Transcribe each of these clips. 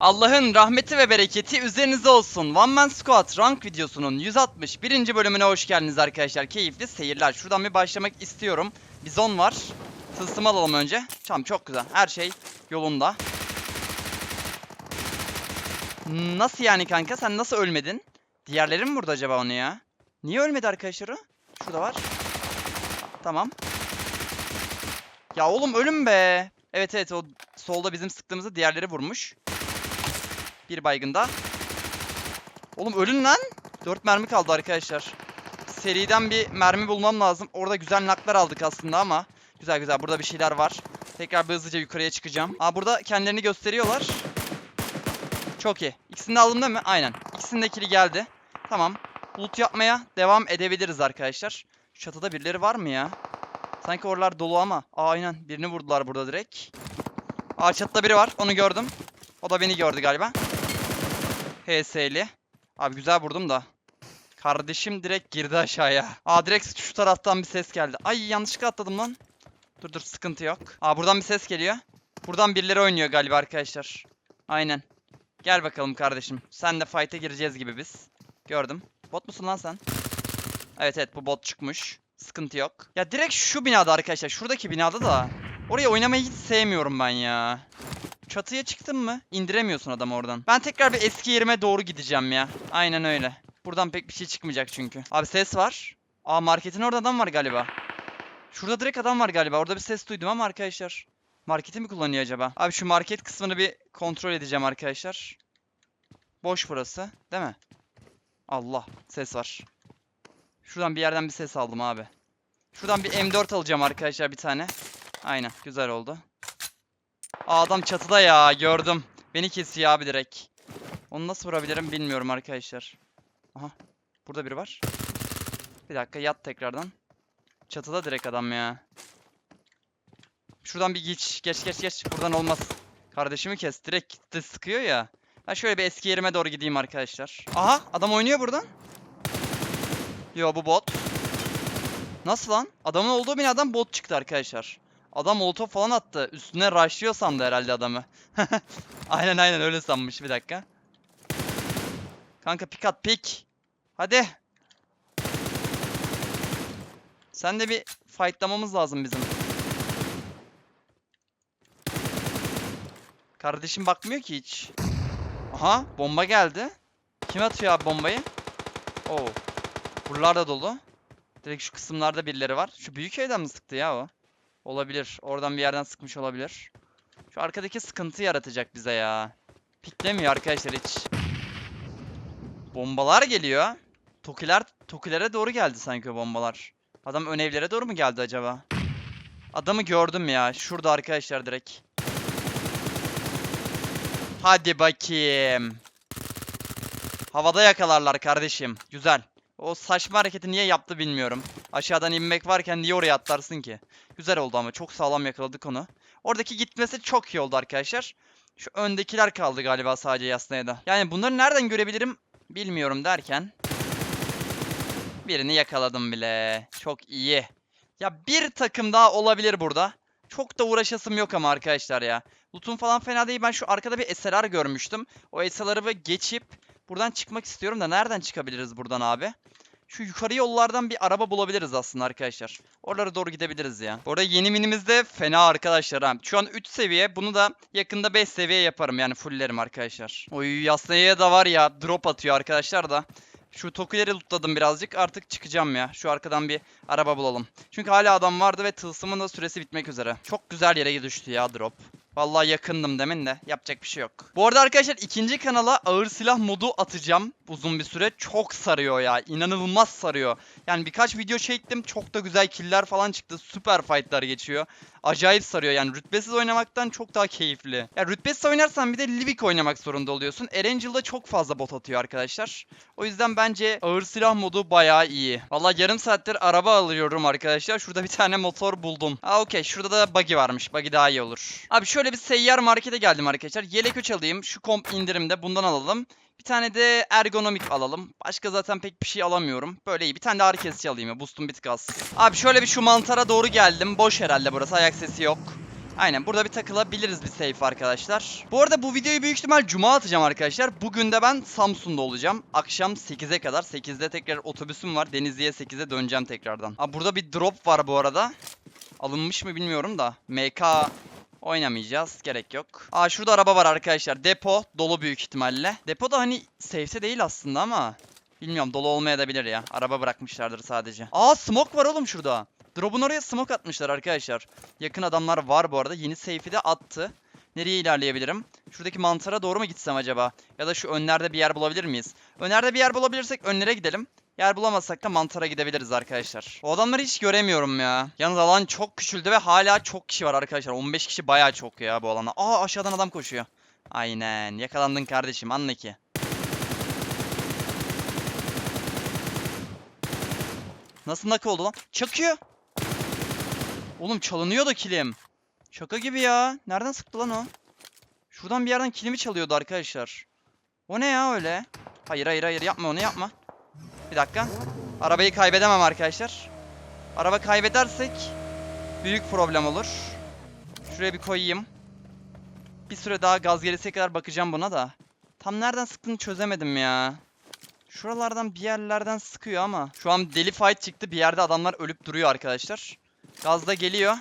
Allah'ın rahmeti ve bereketi üzerinize olsun. One Man Squad rank videosunun 161. bölümüne hoş geldiniz arkadaşlar. Keyifli seyirler. Şuradan bir başlamak istiyorum. Bizon var. Tılsım alalım önce. Tamam çok güzel. Her şey yolunda. Nasıl yani kanka? Sen nasıl ölmedin? Diğerleri mi burada acaba onu ya? Niye ölmedi arkadaşlar o? Şurada var. Tamam. Ya oğlum ölüm be. Evet evet o solda bizim sıktığımızı diğerleri vurmuş. Bir baygında. Oğlum ölün lan. 4 mermi kaldı arkadaşlar. Seriden bir mermi bulmam lazım. Orada güzel naklar aldık aslında ama. Güzel güzel burada bir şeyler var. Tekrar bir hızlıca yukarıya çıkacağım. Aa burada kendilerini gösteriyorlar. Çok iyi. İkisini de aldım değil mi? Aynen. İkisinin de kili geldi. Tamam. Loot yapmaya devam edebiliriz arkadaşlar. Şu çatıda birileri var mı ya? Sanki oralar dolu ama. Aa, aynen. Birini vurdular burada direkt. Aa çatıda biri var. Onu gördüm. O da beni gördü galiba. HS'li. Abi güzel vurdum da. Kardeşim direkt girdi aşağıya. Aa direkt şu taraftan bir ses geldi. Ay yanlışlıkla atladım lan. Dur dur sıkıntı yok. Aa buradan bir ses geliyor. Buradan birileri oynuyor galiba arkadaşlar. Aynen. Gel bakalım kardeşim. Sen de fight'e gireceğiz gibi biz. Gördüm. Bot musun lan sen? Evet evet bu bot çıkmış. Sıkıntı yok. Ya direkt şu binada arkadaşlar. Şuradaki binada da. Oraya oynamayı hiç sevmiyorum ben ya. Çatıya çıktın mı? İndiremiyorsun adamı oradan. Ben tekrar bir eski yerime doğru gideceğim ya. Aynen öyle. Buradan pek bir şey çıkmayacak çünkü. Abi ses var. Aa marketin orada adam var galiba. Şurada direkt adam var galiba. Orada bir ses duydum ama arkadaşlar. Marketi mi kullanıyor acaba? Abi şu market kısmını bir kontrol edeceğim arkadaşlar. Boş burası. Değil mi? Allah. Ses var. Şuradan bir yerden bir ses aldım abi. Şuradan bir M4 alacağım arkadaşlar bir tane. Aynen. Güzel oldu. Adam çatıda ya gördüm. Beni kesiyor abi direkt. Onu nasıl vurabilirim bilmiyorum arkadaşlar. Aha. Burada biri var. Bir dakika yat tekrardan. Çatıda direkt adam ya. Şuradan bir geç. Geç geç geç. Buradan olmaz. Kardeşimi kes. Direkt gitti sıkıyor ya. Ben şöyle bir eski yerime doğru gideyim arkadaşlar. Aha adam oynuyor buradan. Yo bu bot. Nasıl lan? Adamın olduğu binadan bot çıktı arkadaşlar. Adam molotof falan attı. Üstüne rushlıyor sandı herhalde adamı. aynen aynen öyle sanmış. Bir dakika. Kanka pik at pik. Hadi. Sen de bir fightlamamız lazım bizim. Kardeşim bakmıyor ki hiç. Aha bomba geldi. Kim atıyor abi bombayı? Oo. Buralar da dolu. Direkt şu kısımlarda birileri var. Şu büyük evden mi sıktı ya o? Olabilir. Oradan bir yerden sıkmış olabilir. Şu arkadaki sıkıntı yaratacak bize ya. Piklemiyor arkadaşlar hiç. Bombalar geliyor. Tokiler, Tokilere doğru geldi sanki bombalar. Adam ön evlere doğru mu geldi acaba? Adamı gördüm ya. Şurada arkadaşlar direkt. Hadi bakayım. Havada yakalarlar kardeşim. Güzel. O saçma hareketi niye yaptı bilmiyorum. Aşağıdan inmek varken niye oraya atlarsın ki? Güzel oldu ama çok sağlam yakaladık onu. Oradaki gitmesi çok iyi oldu arkadaşlar. Şu öndekiler kaldı galiba sadece Yasna'ya Yani bunları nereden görebilirim bilmiyorum derken. Birini yakaladım bile. Çok iyi. Ya bir takım daha olabilir burada. Çok da uğraşasım yok ama arkadaşlar ya. Loot'um falan fena değil. Ben şu arkada bir SLR görmüştüm. O SLR'ı geçip buradan çıkmak istiyorum da nereden çıkabiliriz buradan abi? Şu yukarı yollardan bir araba bulabiliriz aslında arkadaşlar. Oralara doğru gidebiliriz ya. Orada yeni minimiz de fena arkadaşlar ha. Şu an 3 seviye. Bunu da yakında 5 seviye yaparım yani fulllerim arkadaşlar. Oy Yasna'ya da var ya drop atıyor arkadaşlar da. Şu Tokuleri lootladım birazcık. Artık çıkacağım ya. Şu arkadan bir araba bulalım. Çünkü hala adam vardı ve tılsımın da süresi bitmek üzere. Çok güzel yere düştü ya drop. Vallahi yakındım demin de. Yapacak bir şey yok. Bu arada arkadaşlar ikinci kanala ağır silah modu atacağım. Uzun bir süre. Çok sarıyor ya. İnanılmaz sarıyor. Yani birkaç video çektim. Çok da güzel killer falan çıktı. Süper fightlar geçiyor. Acayip sarıyor yani. Rütbesiz oynamaktan çok daha keyifli. Ya rütbesiz oynarsan bir de Livik oynamak zorunda oluyorsun. Erangel'da çok fazla bot atıyor arkadaşlar. O yüzden bence ağır silah modu bayağı iyi. Vallahi yarım saattir araba alıyorum arkadaşlar. Şurada bir tane motor buldum. Aa okey. Şurada da buggy varmış. Buggy daha iyi olur. Abi şöyle bir seyyar markete geldim arkadaşlar. Yelek 3 alayım. Şu komp indirimde bundan alalım. Bir tane de ergonomik alalım. Başka zaten pek bir şey alamıyorum. Böyle iyi. Bir tane de ağrı kesici alayım ya. Boost'um bir tık az. Abi şöyle bir şu mantara doğru geldim. Boş herhalde burası. Ayak sesi yok. Aynen burada bir takılabiliriz bir safe arkadaşlar. Bu arada bu videoyu büyük ihtimal cuma atacağım arkadaşlar. Bugün de ben Samsun'da olacağım. Akşam 8'e kadar. 8'de tekrar otobüsüm var. Denizli'ye 8'e döneceğim tekrardan. Aa, burada bir drop var bu arada. Alınmış mı bilmiyorum da. MK oynamayacağız. Gerek yok. Aa şurada araba var arkadaşlar. Depo dolu büyük ihtimalle. Depo da hani safe'te değil aslında ama. Bilmiyorum dolu olmayabilir ya. Araba bırakmışlardır sadece. Aa smoke var oğlum şurada. Drop'un oraya smoke atmışlar arkadaşlar. Yakın adamlar var bu arada. Yeni safe'i de attı. Nereye ilerleyebilirim? Şuradaki mantara doğru mu gitsem acaba? Ya da şu önlerde bir yer bulabilir miyiz? Önlerde bir yer bulabilirsek önlere gidelim. Yer bulamazsak da mantara gidebiliriz arkadaşlar. O adamları hiç göremiyorum ya. Yalnız alan çok küçüldü ve hala çok kişi var arkadaşlar. 15 kişi bayağı çok ya bu alanda. Aa aşağıdan adam koşuyor. Aynen. Yakalandın kardeşim anla ki. Nasıl nak oldu lan? Çakıyor. Oğlum çalınıyor da kilim. Şaka gibi ya. Nereden sıktı lan o? Şuradan bir yerden kilimi çalıyordu arkadaşlar. O ne ya öyle? Hayır hayır hayır yapma onu yapma. Bir dakika. Arabayı kaybedemem arkadaşlar. Araba kaybedersek büyük problem olur. Şuraya bir koyayım. Bir süre daha gaz gelese kadar bakacağım buna da. Tam nereden sıktığını çözemedim ya. Şuralardan bir yerlerden sıkıyor ama. Şu an deli fight çıktı. Bir yerde adamlar ölüp duruyor arkadaşlar. Gaz da geliyor.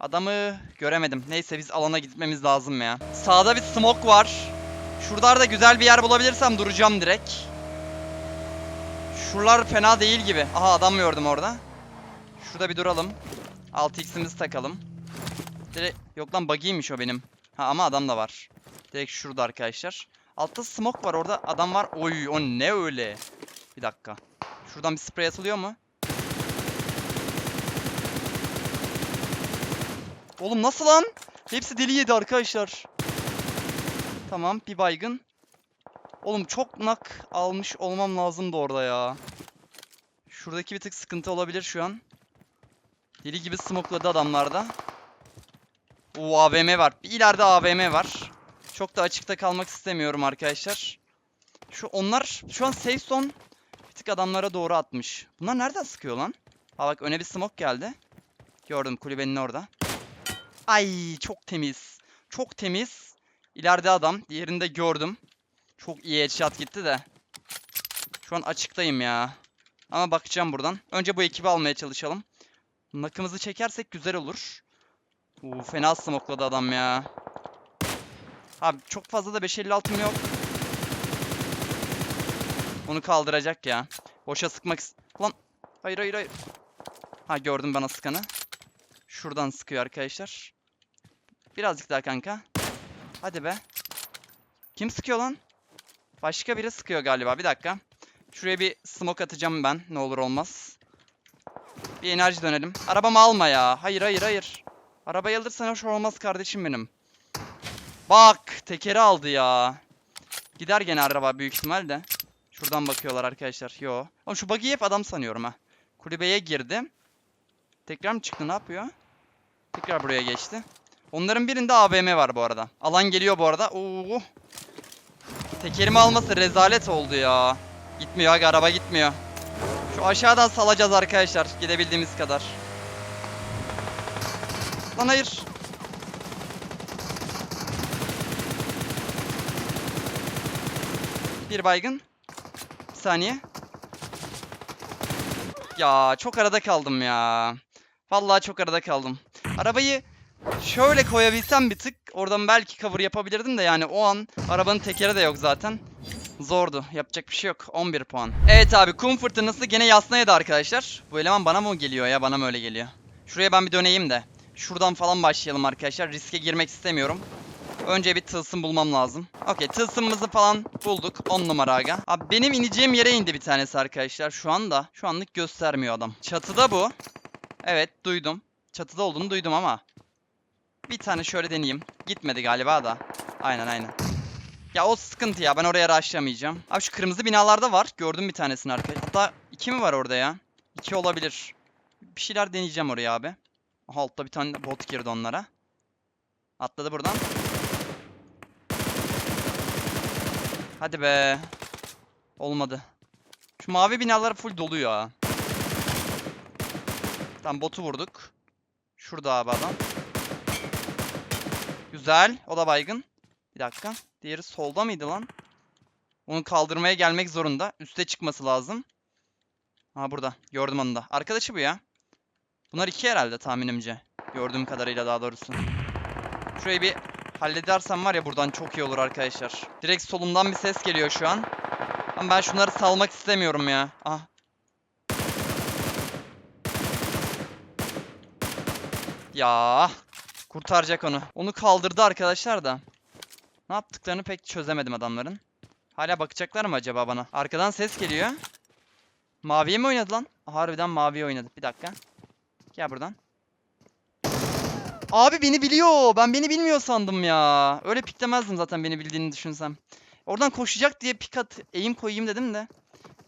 Adamı göremedim. Neyse biz alana gitmemiz lazım ya. Sağda bir smoke var. Şuralarda güzel bir yer bulabilirsem duracağım direkt. Şuralar fena değil gibi. Aha adam gördüm orada. Şurada bir duralım. 6x'imizi takalım. Direkt... Yok lan buggy'ymiş o benim. Ha ama adam da var. Direkt şurada arkadaşlar. Altta smoke var orada adam var. Oy o ne öyle. Bir dakika. Şuradan bir sprey atılıyor mu? Oğlum nasıl lan? Hepsi deli yedi arkadaşlar. Tamam bir baygın. Oğlum çok nak almış olmam lazımdı orada ya. Şuradaki bir tık sıkıntı olabilir şu an. Deli gibi smokladı adamlarda. Oo AVM var. Bir ileride AVM var. Çok da açıkta kalmak istemiyorum arkadaşlar. Şu onlar şu an safe zone bir tık adamlara doğru atmış. Bunlar nereden sıkıyor lan? Ha bak öne bir smoke geldi. Gördüm kulübenin orada. Ay çok temiz. Çok temiz. İleride adam. Diğerini de gördüm. Çok iyi headshot gitti de. Şu an açıktayım ya. Ama bakacağım buradan. Önce bu ekibi almaya çalışalım. Nakımızı çekersek güzel olur. Uuu fena smokladı adam ya. Abi çok fazla da 556'm yok. Onu kaldıracak ya. Boşa sıkmak Lan hayır hayır hayır. Ha gördüm bana sıkanı. Şuradan sıkıyor arkadaşlar. Birazcık daha kanka. Hadi be. Kim sıkıyor lan? Başka biri sıkıyor galiba. Bir dakika. Şuraya bir smoke atacağım ben. Ne olur olmaz. Bir enerji dönelim. Arabamı alma ya. Hayır hayır hayır. Arabayı alırsan hoş olmaz kardeşim benim. Bak tekeri aldı ya. Gider gene araba büyük ihtimalle. Şuradan bakıyorlar arkadaşlar. Yo. Oğlum şu buggy'i hep adam sanıyorum ha. Kulübeye girdi. Tekrar mı çıktı ne yapıyor? Tekrar buraya geçti. Onların birinde AVM var bu arada. Alan geliyor bu arada. Oo. Tekerimi alması rezalet oldu ya. Gitmiyor aga araba gitmiyor. Şu aşağıdan salacağız arkadaşlar. Gidebildiğimiz kadar. Lan hayır. Bir baygın. Bir saniye. Ya çok arada kaldım ya. Vallahi çok arada kaldım. Arabayı şöyle koyabilsem bir tık oradan belki cover yapabilirdim de yani o an arabanın tekeri de yok zaten. Zordu. Yapacak bir şey yok. 11 puan. Evet abi kum fırtınası gene yasnaydı arkadaşlar. Bu eleman bana mı geliyor ya? Bana mı öyle geliyor? Şuraya ben bir döneyim de. Şuradan falan başlayalım arkadaşlar. Riske girmek istemiyorum. Önce bir tılsım bulmam lazım. Okey tılsımımızı falan bulduk. 10 numara aga. Abi benim ineceğim yere indi bir tanesi arkadaşlar şu anda. Şu anlık göstermiyor adam. Çatıda bu. Evet duydum. Çatıda olduğunu duydum ama. Bir tane şöyle deneyeyim. Gitmedi galiba da. Aynen aynen. Ya o sıkıntı ya. Ben oraya rushlamayacağım. Abi şu kırmızı binalarda var. Gördüm bir tanesini arkadaşlar. Hatta iki mi var orada ya? İki olabilir. Bir şeyler deneyeceğim oraya abi. Altta bir tane bot girdi onlara. Atladı buradan. Hadi be. Olmadı. Şu mavi binalar full dolu ya. Tam botu vurduk. Şurada abi adam. Güzel. O da baygın. Bir dakika. Diğeri solda mıydı lan? Onu kaldırmaya gelmek zorunda. Üste çıkması lazım. Ha burada. Gördüm onu da. Arkadaşı bu ya. Bunlar iki herhalde tahminimce. Gördüğüm kadarıyla daha doğrusu. Şurayı bir halledersem var ya buradan çok iyi olur arkadaşlar. Direkt solumdan bir ses geliyor şu an. Ama ben şunları salmak istemiyorum ya. Ah. Ya. Kurtaracak onu. Onu kaldırdı arkadaşlar da. Ne yaptıklarını pek çözemedim adamların. Hala bakacaklar mı acaba bana? Arkadan ses geliyor. Maviye mi oynadı lan? Harbiden maviye oynadı. Bir dakika. Gel buradan. Abi beni biliyor. Ben beni bilmiyor sandım ya. Öyle piklemezdim zaten beni bildiğini düşünsem. Oradan koşacak diye pik at, eğim koyayım dedim de.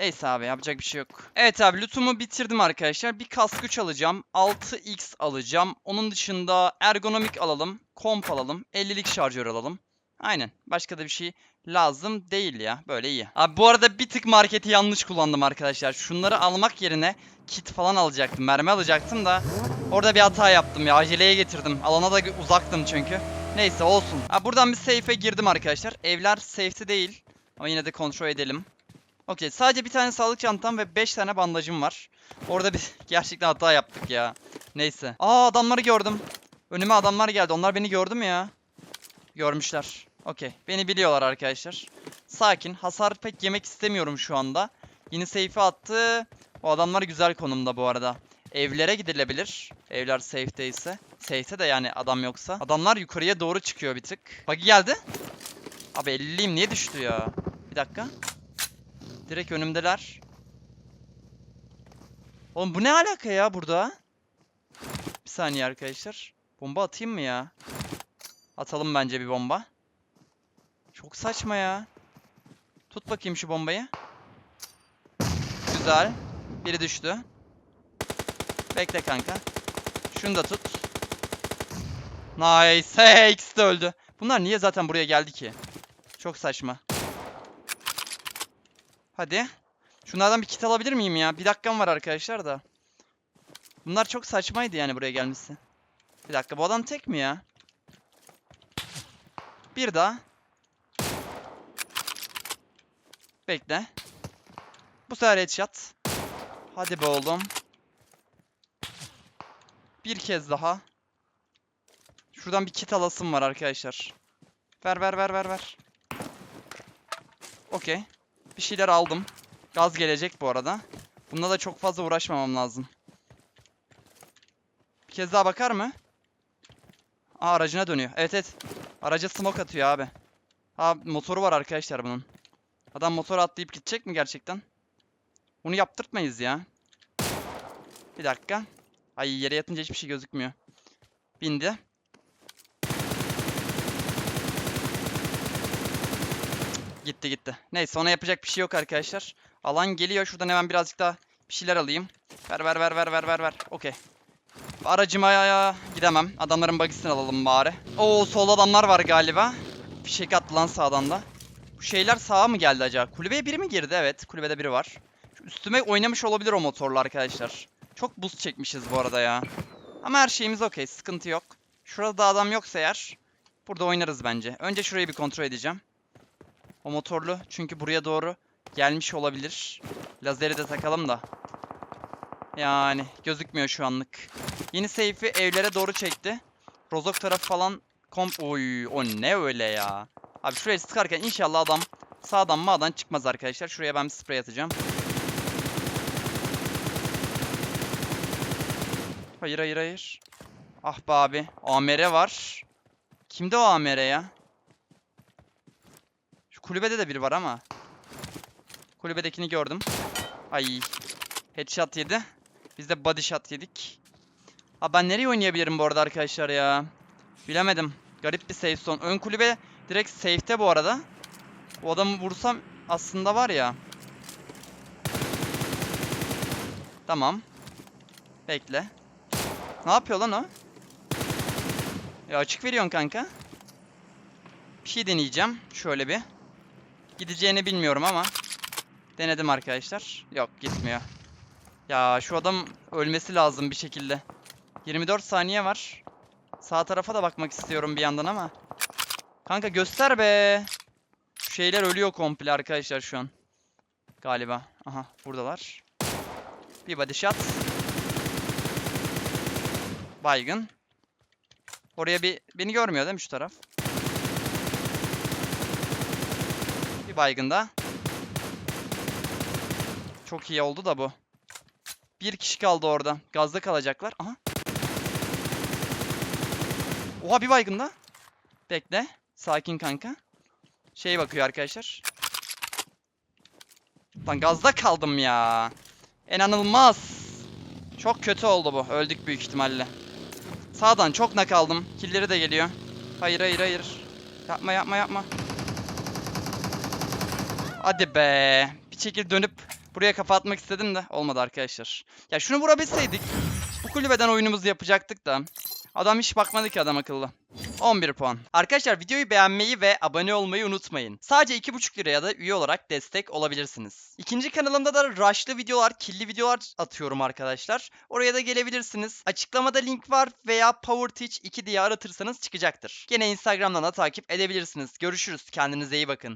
Neyse abi yapacak bir şey yok. Evet abi lootumu bitirdim arkadaşlar. Bir kask güç alacağım. 6x alacağım. Onun dışında ergonomik alalım. Komp alalım. 50'lik şarjör alalım. Aynen. Başka da bir şey lazım değil ya. Böyle iyi. Abi bu arada bir tık marketi yanlış kullandım arkadaşlar. Şunları almak yerine kit falan alacaktım. Mermi alacaktım da orada bir hata yaptım ya. Aceleye getirdim. Alana da uzaktım çünkü. Neyse olsun. Ha, buradan bir safe'e girdim arkadaşlar. Evler safe'te değil. Ama yine de kontrol edelim. Okey sadece bir tane sağlık çantam ve 5 tane bandajım var. Orada bir gerçekten hata yaptık ya. Neyse. Aa adamları gördüm. Önüme adamlar geldi. Onlar beni gördü mü ya? Görmüşler. Okey. Beni biliyorlar arkadaşlar. Sakin. Hasar pek yemek istemiyorum şu anda. Yeni safe'e attı. O adamlar güzel konumda bu arada. Evlere gidilebilir. Evler safe'te ise. Safe'te de yani adam yoksa. Adamlar yukarıya doğru çıkıyor bir tık. Buggy geldi. Abi 50'liyim niye düştü ya? Bir dakika. Direkt önümdeler. Oğlum bu ne alaka ya burada? Bir saniye arkadaşlar. Bomba atayım mı ya? Atalım bence bir bomba. Çok saçma ya. Tut bakayım şu bombayı. Güzel. Biri düştü. Bekle kanka. Şunu da tut. Nice. İkisi de öldü. Bunlar niye zaten buraya geldi ki? Çok saçma. Hadi. Şunlardan bir kit alabilir miyim ya? Bir dakikam var arkadaşlar da. Bunlar çok saçmaydı yani buraya gelmesi. Bir dakika bu adam tek mi ya? Bir daha. Bekle. Bu sefer headshot. Hadi be oğlum. Bir kez daha. Şuradan bir kit alasım var arkadaşlar. Ver ver ver ver ver. Okey. Bir şeyler aldım. Gaz gelecek bu arada. Bunda da çok fazla uğraşmamam lazım. Bir kez daha bakar mı? Aa aracına dönüyor. Evet evet. Araca smoke atıyor abi. Ha motoru var arkadaşlar bunun. Adam motoru atlayıp gidecek mi gerçekten? Bunu yaptırtmayız ya. Bir dakika. Ay yere yatınca hiçbir şey gözükmüyor. Bindi. Gitti gitti. Neyse ona yapacak bir şey yok arkadaşlar. Alan geliyor. Şuradan hemen birazcık daha bir şeyler alayım. Ver ver ver ver ver ver ver. Okey. Aracıma ya gidemem. Adamların bagisini alalım bari. Oo sol adamlar var galiba. Fişek attı lan sağdan da. Bu şeyler sağa mı geldi acaba? Kulübeye biri mi girdi? Evet. Kulübede biri var. Şu üstüme oynamış olabilir o motorlu arkadaşlar. Çok boost çekmişiz bu arada ya. Ama her şeyimiz okey. Sıkıntı yok. Şurada da adam yoksa eğer. Burada oynarız bence. Önce şurayı bir kontrol edeceğim. O motorlu çünkü buraya doğru gelmiş olabilir. Lazeri de takalım da. Yani gözükmüyor şu anlık. Yeni seyfi evlere doğru çekti. Rozok tarafı falan komp... Oy o ne öyle ya. Abi şuraya sıkarken inşallah adam sağdan mağdan çıkmaz arkadaşlar. Şuraya ben bir sprey atacağım. Hayır hayır hayır. Ah be abi. AMR var. Kimde o AMR ya? Kulübede de biri var ama. Kulübedekini gördüm. Ay. Headshot yedi. Biz de body shot yedik. Ha ben nereye oynayabilirim bu arada arkadaşlar ya? Bilemedim. Garip bir safe zone. Ön kulübe direkt safe'te bu arada. O adamı vursam aslında var ya. Tamam. Bekle. Ne yapıyor lan o? Ya açık veriyorsun kanka. Bir şey deneyeceğim. Şöyle bir. Gideceğini bilmiyorum ama. Denedim arkadaşlar. Yok gitmiyor. Ya şu adam ölmesi lazım bir şekilde. 24 saniye var. Sağ tarafa da bakmak istiyorum bir yandan ama. Kanka göster be. Şu şeyler ölüyor komple arkadaşlar şu an. Galiba. Aha buradalar. Bir body shot. Baygın. Oraya bir beni görmüyor değil mi şu taraf? Bir baygın da. Çok iyi oldu da bu. Bir kişi kaldı orada. Gazda kalacaklar. Aha. Oha bir baygın da. Bekle. Sakin kanka. Şey bakıyor arkadaşlar. Lan gazda kaldım ya. İnanılmaz. Çok kötü oldu bu. Öldük büyük ihtimalle. Sağdan çok nak aldım. Killeri de geliyor. Hayır hayır hayır. Yapma yapma yapma. Hadi be. Bir şekilde dönüp buraya kafa atmak istedim de olmadı arkadaşlar. Ya şunu vurabilseydik bu kulübeden oyunumuzu yapacaktık da. Adam hiç bakmadı ki adam akıllı. 11 puan. Arkadaşlar videoyu beğenmeyi ve abone olmayı unutmayın. Sadece 2,5 liraya da üye olarak destek olabilirsiniz. İkinci kanalımda da rushlı videolar, killi videolar atıyorum arkadaşlar. Oraya da gelebilirsiniz. Açıklamada link var veya Power Teach 2 diye aratırsanız çıkacaktır. Gene Instagram'dan da takip edebilirsiniz. Görüşürüz. Kendinize iyi bakın.